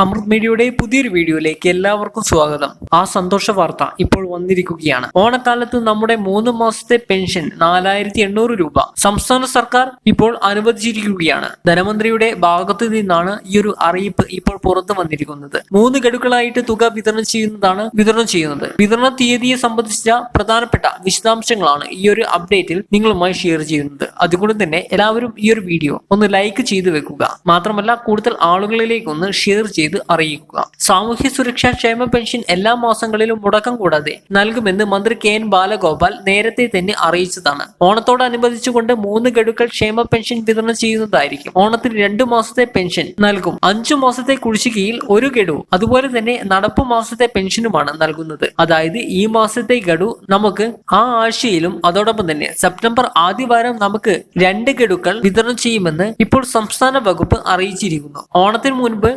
അമൃത് മീഡിയയുടെ പുതിയൊരു വീഡിയോയിലേക്ക് എല്ലാവർക്കും സ്വാഗതം. ആ സന്തോഷ വാർത്ത ഇപ്പോൾ വന്നിരിക്കുകയാണ്. ഓണക്കാലത്ത് നമ്മുടെ മൂന്ന് മാസത്തെ പെൻഷൻ നാലായിരത്തി എണ്ണൂറ് രൂപ. സംസ്ഥാന സർക്കാർ ഇപ്പോൾ അനുവദിച്ചിരിക്കുകയാണ്. ധനമന്ത്രിയുടെ ഭാഗത്തു നിന്നാണ് ഈ ഒരു അറിയിപ്പ് ഇപ്പോൾ പുറത്തു വന്നിരിക്കുന്നത്. മൂന്ന് ഗഡുക്കളായിട്ട് തുക വിതരണം ചെയ്യുന്നതാണ് വിതരണം ചെയ്യുന്നത്. വിതരണ തീയതിയെ സംബന്ധിച്ച പ്രധാനപ്പെട്ട വിശദാംശങ്ങളാണ് ഈ ഒരു അപ്ഡേറ്റിൽ നിങ്ങളുമായി ഷെയർ ചെയ്യുന്നത്. അതുകൊണ്ട് തന്നെ എല്ലാവരും ഈ ഒരു വീഡിയോ ഒന്ന് ലൈക്ക് ചെയ്തു വെക്കുക. മാത്രമല്ല കൂടുതൽ ആളുകളിലേക്ക് ഒന്ന് ഷെയർ ചെയ്ത് അറിയിക്കുക. സാമൂഹ്യ സുരക്ഷാ ക്ഷേമ പെൻഷൻ എല്ലാ മാസങ്ങളിലും മുടക്കം കൂടാതെ നൽകുമെന്ന് മന്ത്രി കെ എൻ ബാലഗോപാൽ നേരത്തെ തന്നെ അറിയിച്ചതാണ്. ഓണത്തോടനുബന്ധിച്ചുകൊണ്ട് മൂന്ന് ഗഡുക്കൾ ക്ഷേമ പെൻഷൻ വിതരണം ചെയ്യുന്നതായിരിക്കും. ഓണത്തിന് രണ്ടു മാസത്തെ പെൻഷൻ നൽകും. അഞ്ചു മാസത്തെ കുടിശ്ശികയിൽ ഒരു ഗഡു അതുപോലെ തന്നെ നടപ്പ് മാസത്തെ പെൻഷനുമാണ് നൽകുന്നത്. അതായത് ഈ മാസത്തെ ഗഡു നമുക്ക് ആ ആഴ്ചയിലും അതോടൊപ്പം തന്നെ സെപ്റ്റംബർ ആദ്യവാരം നമുക്ക് രണ്ട് ഗഡുക്കൾ വിതരണം ചെയ്യുമെന്ന് ഇപ്പോൾ സംസ്ഥാന വകുപ്പ് അറിയിച്ചിരിക്കുന്നു. ഓണത്തിന് മുൻപ്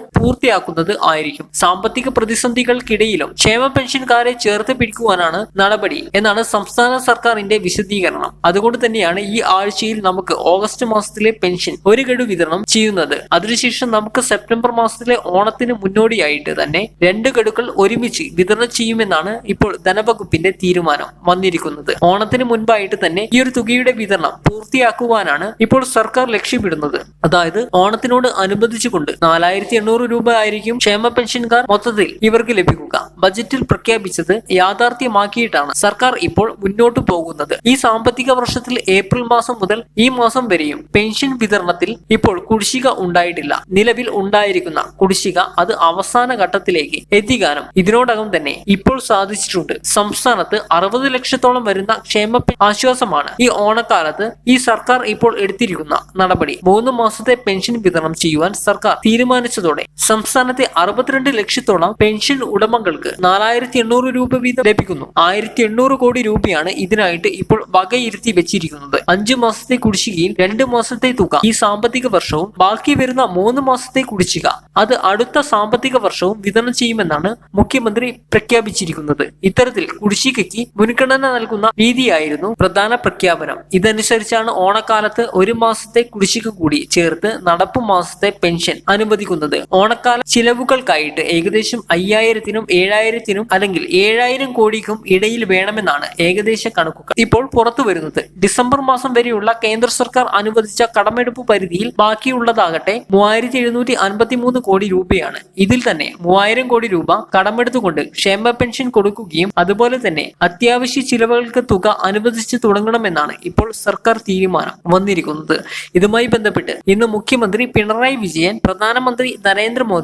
പൂർത്തിയാക്കുന്നത് ആയിരിക്കും. സാമ്പത്തിക പ്രതിസന്ധികൾക്കിടയിലും ക്ഷേമ പെൻഷൻകാരെ ചേർത്ത് പിടിക്കുവാനാണ് നടപടി എന്നാണ് സംസ്ഥാന സർക്കാരിന്റെ വിശദീകരണം. അതുകൊണ്ട് തന്നെയാണ് ഈ ആഴ്ചയിൽ നമുക്ക് ഓഗസ്റ്റ് മാസത്തിലെ പെൻഷൻ ഒരു ഗഡു വിതരണം ചെയ്യുന്നത്. അതിനുശേഷം നമുക്ക് സെപ്റ്റംബർ മാസത്തിലെ ഓണത്തിന് മുന്നോടിയായിട്ട് തന്നെ രണ്ട് ഗഡുക്കൾ ഒരുമിച്ച് വിതരണം ചെയ്യുമെന്നാണ് ഇപ്പോൾ ധനവകുപ്പിന്റെ തീരുമാനം വന്നിരിക്കുന്നത്. ഓണത്തിന് മുൻപായിട്ട് തന്നെ ഈ ഒരു തുകയുടെ വിതരണം പൂർത്തിയാക്കുവാനാണ് ഇപ്പോൾ സർക്കാർ ലക്ഷ്യമിടുന്നത്. അതായത് ഓണത്തിനോട് അനുബന്ധിച്ചുകൊണ്ട് നാലായിരത്തി എണ്ണൂറ് രൂപ ആയിരിക്കും ക്ഷേമ പെൻഷൻകാർ മൊത്തത്തിൽ ഇവർക്ക് ലഭിക്കുക. ബജറ്റിൽ പ്രഖ്യാപിച്ചത് യാഥാർത്ഥ്യമാക്കിയിട്ടാണ് സർക്കാർ ഇപ്പോൾ മുന്നോട്ട് പോകുന്നത്. ഈ സാമ്പത്തിക വർഷത്തിൽ ഏപ്രിൽ മാസം മുതൽ ഈ മാസം വരെയും പെൻഷൻ വിതരണത്തിൽ ഇപ്പോൾ കുടിശ്ശിക ഉണ്ടായിട്ടില്ല. നിലവിൽ ഉണ്ടായിരിക്കുന്ന കുടിശ്ശിക അത് അവസാന ഘട്ടത്തിലേക്ക് എത്തിക്കാനും ഇതിനോടകം തന്നെ ഇപ്പോൾ സാധിച്ചിട്ടുണ്ട്. സംസ്ഥാനത്ത് അറുപത് ലക്ഷത്തോളം വരുന്ന ക്ഷേമ ആശ്വാസമാണ് ഈ ഓണക്കാലത്ത് ഈ സർക്കാർ ഇപ്പോൾ എടുത്തിരിക്കുന്ന നടപടി. മൂന്ന് മാസത്തെ പെൻഷൻ വിതരണം ചെയ്യുവാൻ സർക്കാർ തീരുമാനിച്ചതോടെ സംസ്ഥാനത്തെ അറുപത്തിരണ്ട് ലക്ഷത്തോളം പെൻഷൻ ഉടമകൾക്ക് നാലായിരത്തി എണ്ണൂറ് രൂപ വീതം ലഭിക്കുന്നു. ആയിരത്തി എണ്ണൂറ് കോടി രൂപയാണ് ഇതിനായിട്ട് ഇപ്പോൾ വകയിരുത്തി വെച്ചിരിക്കുന്നത്. അഞ്ചു മാസത്തെ കുടിശ്ശികയിൽ രണ്ട് മാസത്തെ തുക ഈ സാമ്പത്തിക വർഷവും ബാക്കി വരുന്ന മൂന്ന് മാസത്തെ കുടിശ്ശിക. അത് അടുത്ത സാമ്പത്തിക വർഷവും വിതരണം ചെയ്യുമെന്നാണ് മുഖ്യമന്ത്രി പ്രഖ്യാപിച്ചിരിക്കുന്നത്. ഇത്തരത്തിൽ കുടിശ്ശികയ്ക്ക് മുൻഗണന നൽകുന്ന രീതിയായിരുന്നു പ്രധാന പ്രഖ്യാപനം. ഇതനുസരിച്ചാണ് ഓണക്കാലത്ത് ഒരു മാസത്തെ കുടിശ്ശിക കൂടി ചേർത്ത് നടപ്പു മാസത്തെ പെൻഷൻ അനുവദിക്കുന്നത്. ഓണക്കാല ചിലവുകൾക്കായിട്ട് ഏകദേശം അയ്യായിരത്തിനും ഏഴായിരത്തിനും അല്ലെങ്കിൽ ഏഴായിരം കോടിക്കും ഇടയിൽ വേണമെന്നാണ് ഏകദേശ കണക്കുകൾ. ഇപ്പോൾ പുറത്തു വരുന്നത് ഡിസംബർ മാസം വരെയുള്ള കേന്ദ്ര സർക്കാർ അനുവദിച്ച കടമെടുപ്പ് പരിധിയിൽ ബാക്കിയുള്ളതാകട്ടെ മൂവായിരത്തി എഴുന്നൂറ്റി അൻപത്തി മൂന്ന് കോടി രൂപയാണ്. ഇതിൽ തന്നെ മൂവായിരം കോടി രൂപ കടമെടുത്തുകൊണ്ട് ക്ഷേമ പെൻഷൻ കൊടുക്കുകയും അതുപോലെ തന്നെ അത്യാവശ്യ ചിലവുകൾക്ക് തുക അനുവദിച്ചു തുടങ്ങണമെന്നാണ് ഇപ്പോൾ സർക്കാർ തീരുമാനം വന്നിരിക്കുന്നത്. ഇതുമായി ബന്ധപ്പെട്ട് ഇന്ന് മുഖ്യമന്ത്രി പിണറായി വിജയൻ പ്രധാനമന്ത്രി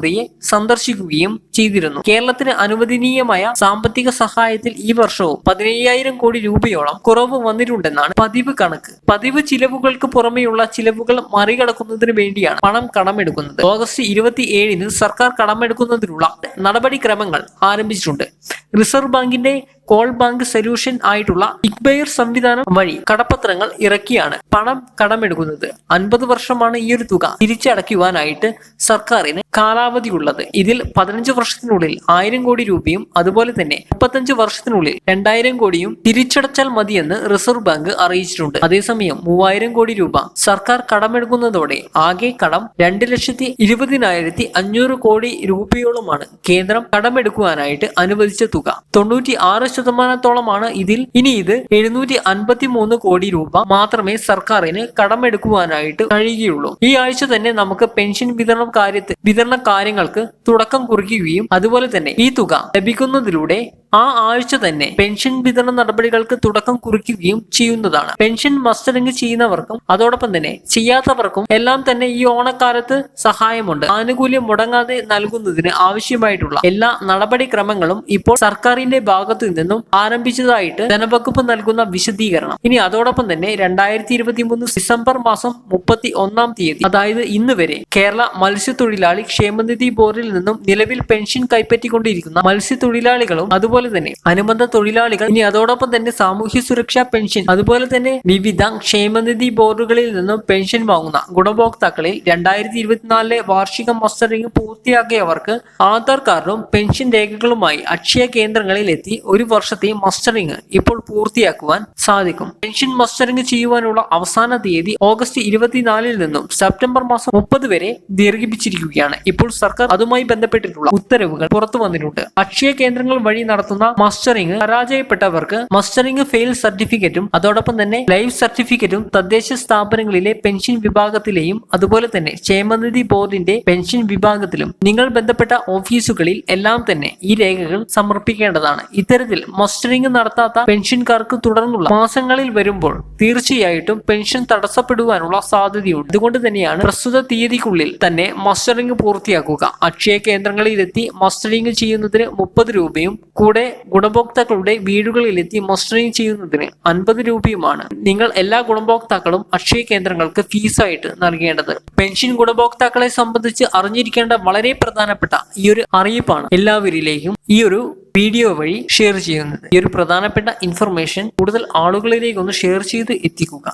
നരേന്ദ്രമോദിയെ സന്ദർശിക്കുകയും ചെയ്തിരുന്നു. കേരളത്തിന് അനുവദനീയമായ സാമ്പത്തിക സഹായത്തിൽ ഈ വർഷവും പതിനയ്യായിരം കോടി രൂപയോളം കുറവ് വന്നിട്ടുണ്ടെന്നാണ് പതിവ് കണക്ക്. പതിവ് ചിലവുകൾക്ക് പുറമെയുള്ള ചിലവുകൾ മറികടക്കുന്നതിന് വേണ്ടിയാണ് പണം കടമെടുക്കുന്നത്. ഓഗസ്റ്റ് ഇരുപത്തി ഏഴിന് സർക്കാർ കടമെടുക്കുന്നതിനുള്ള നടപടിക്രമങ്ങൾ ആരംഭിച്ചിട്ടുണ്ട്. റിസർവ് ബാങ്കിന്റെ കോൾ ബാങ്ക് സൊല്യൂഷൻ ആയിട്ടുള്ള ഇക്ബയർ സംവിധാനം വഴി കടപ്പത്രങ്ങൾ ഇറക്കിയാണ് പണം കടമെടുക്കുന്നത്. അൻപത് വർഷമാണ് ഈ ഒരു തുക തിരിച്ചടയ്ക്കുവാനായിട്ട് സർക്കാരിന് കാലാവധിയുള്ളത്. ഇതിൽ പതിനഞ്ച് വർഷത്തിനുള്ളിൽ ആയിരം കോടി രൂപയും അതുപോലെ തന്നെ മുപ്പത്തഞ്ച് വർഷത്തിനുള്ളിൽ രണ്ടായിരം കോടിയും തിരിച്ചടച്ചാൽ മതിയെന്ന് റിസർവ് ബാങ്ക് അറിയിച്ചിട്ടുണ്ട്. അതേസമയം മൂവായിരം കോടി രൂപ സർക്കാർ കടമെടുക്കുന്നതോടെ ആകെ കടം രണ്ട് ലക്ഷത്തി ഇരുപതിനായിരത്തി അഞ്ഞൂറ് കോടി രൂപയോളമാണ് കേന്ദ്രം കടമെടുക്കുവാനായിട്ട് അനുവദിച്ച തുക. തൊണ്ണൂറ്റി ആറ് ശതമാനത്തോളമാണ് ഇതിൽ. ഇനി ഇത് എഴുന്നൂറ്റി അൻപത്തി മൂന്ന് കോടി രൂപ മാത്രമേ സർക്കാരിന് കടമെടുക്കുവാനായിട്ട് കഴിയുകയുള്ളൂ. ഈ ആഴ്ച തന്നെ നമുക്ക് പെൻഷൻ വിതരണം കാര്യത്തിൽ വിതരണ കാര്യങ്ങൾക്ക് തുടക്കം കുറിക്കുകയും അതുപോലെ തന്നെ ഈ തുക ലഭിക്കുന്നതിലൂടെ ആ ആഴ്ച തന്നെ പെൻഷൻ വിതരണ നടപടികൾക്ക് തുടക്കം കുറിക്കുകയും ചെയ്യുന്നതാണ്. പെൻഷൻ മസ്റ്ററിംഗ് ചെയ്യുന്നവർക്കും അതോടൊപ്പം തന്നെ ചെയ്യാത്തവർക്കും എല്ലാം തന്നെ ഈ ഓണക്കാലത്ത് സഹായമുണ്ട്. ആനുകൂല്യം മുടങ്ങാതെ നൽകുന്നതിന് ആവശ്യമായിട്ടുള്ള എല്ലാ നടപടിക്രമങ്ങളും ഇപ്പോൾ സർക്കാരിന്റെ ഭാഗത്തു നിന്നും ആരംഭിച്ചതായിട്ട് ധനവകുപ്പ് നൽകുന്ന വിശദീകരണം. ഇനി അതോടൊപ്പം തന്നെ രണ്ടായിരത്തി ഡിസംബർ മാസം മുപ്പത്തി ഒന്നാം തീയതി അതായത് ഇന്ന് വരെ കേരള മത്സ്യത്തൊഴിലാളി ക്ഷേമനിധി ബോർഡിൽ നിന്നും നിലവിൽ പെൻഷൻ കൈപ്പറ്റിക്കൊണ്ടിരിക്കുന്ന മത്സ്യ തൊഴിലാളികളും അതുപോലെ തന്നെ അനുബന്ധ തൊഴിലാളികൾ ഇനി അതോടൊപ്പം തന്നെ സാമൂഹ്യ സുരക്ഷാ പെൻഷൻ അതുപോലെ തന്നെ വിവിധ ക്ഷേമനിധി ബോർഡുകളിൽ നിന്നും പെൻഷൻ വാങ്ങുന്ന ഗുണഭോക്താക്കളിൽ രണ്ടായിരത്തി ഇരുപത്തിനാലിലെ വാർഷിക മസ്റ്ററിംഗ് പൂർത്തിയാക്കിയവർക്ക് ആധാർ കാർഡും പെൻഷൻ രേഖകളുമായി അക്ഷയ കേന്ദ്രങ്ങളിൽ എത്തി ഒരു വർഷത്തെ മസ്റ്ററിംഗ് ഇപ്പോൾ പൂർത്തിയാക്കുവാൻ സാധിക്കും. പെൻഷൻ മസ്റ്ററിംഗ് ചെയ്യുവാനുള്ള അവസാന തീയതി ഓഗസ്റ്റ് ഇരുപത്തിനാലിൽ നിന്നും സെപ്റ്റംബർ മാസം മുപ്പത് വരെ ദീർഘിപ്പിച്ചിരിക്കുകയാണ്. ഇപ്പോൾ സർക്കാർ അതുമായി ബന്ധപ്പെട്ടിട്ടുള്ള ഉത്തരവുകൾ പുറത്തു വന്നിട്ടുണ്ട്. അക്ഷയ കേന്ദ്രങ്ങൾ വഴി നടത്തുന്ന മസ്റ്ററിംഗ് പരാജയപ്പെട്ടവർക്ക് മസ്റ്ററിംഗ് ഫെയിൽ സർട്ടിഫിക്കറ്റും അതോടൊപ്പം തന്നെ ലൈഫ് സർട്ടിഫിക്കറ്റും തദ്ദേശ സ്ഥാപനങ്ങളിലെ പെൻഷൻ വിഭാഗത്തിലെയും അതുപോലെ തന്നെ ക്ഷേമനിധി ബോർഡിന്റെ പെൻഷൻ വിഭാഗത്തിലും നിങ്ങൾ ബന്ധപ്പെട്ട ഓഫീസുകളിൽ എല്ലാം തന്നെ ഈ രേഖകൾ സമർപ്പിക്കേണ്ടതാണ്. ഇത്തരത്തിൽ മസ്റ്ററിംഗ് നടത്താത്ത പെൻഷൻകാർക്ക് തുടർന്നുള്ള മാസങ്ങളിൽ വരുമ്പോൾ തീർച്ചയായിട്ടും പെൻഷൻ തടസ്സപ്പെടുവാനുള്ള സാധ്യതയുണ്ട്. അതുകൊണ്ട് തന്നെയാണ് പ്രസ്തുത തീയതിക്കുള്ളിൽ തന്നെ മസ്റ്ററിംഗ് പൂർത്തിയാക്കുക. അക്ഷയ കേന്ദ്രങ്ങളിലെത്തി മസ്റ്ററിംഗ് ചെയ്യുന്നതിന് മുപ്പത് രൂപയും കൂടെ ഗുണഭോക്താക്കളുടെ വീടുകളിലെത്തി മസ്റ്ററിംഗ് ചെയ്യുന്നതിന് അൻപത് രൂപയുമാണ്. നിങ്ങൾ എല്ലാ ഗുണഭോക്താക്കളും അക്ഷയ കേന്ദ്രങ്ങൾക്ക് ഫീസായിട്ട് നൽകേണ്ടത്. പെൻഷൻ ഗുണഭോക്താക്കളെ സംബന്ധിച്ച് അറിഞ്ഞിരിക്കേണ്ട വളരെ പ്രധാനപ്പെട്ട ഈ ഒരു അറിയിപ്പാണ് എല്ലാവരിലേക്കും ഈ ഒരു വീഡിയോ വഴി ഷെയർ ചെയ്യുന്നത്. ഈ ഒരു പ്രധാനപ്പെട്ട ഇൻഫർമേഷൻ കൂടുതൽ ആളുകളിലേക്ക് ഒന്ന് ഷെയർ ചെയ്ത് എത്തിക്കുക.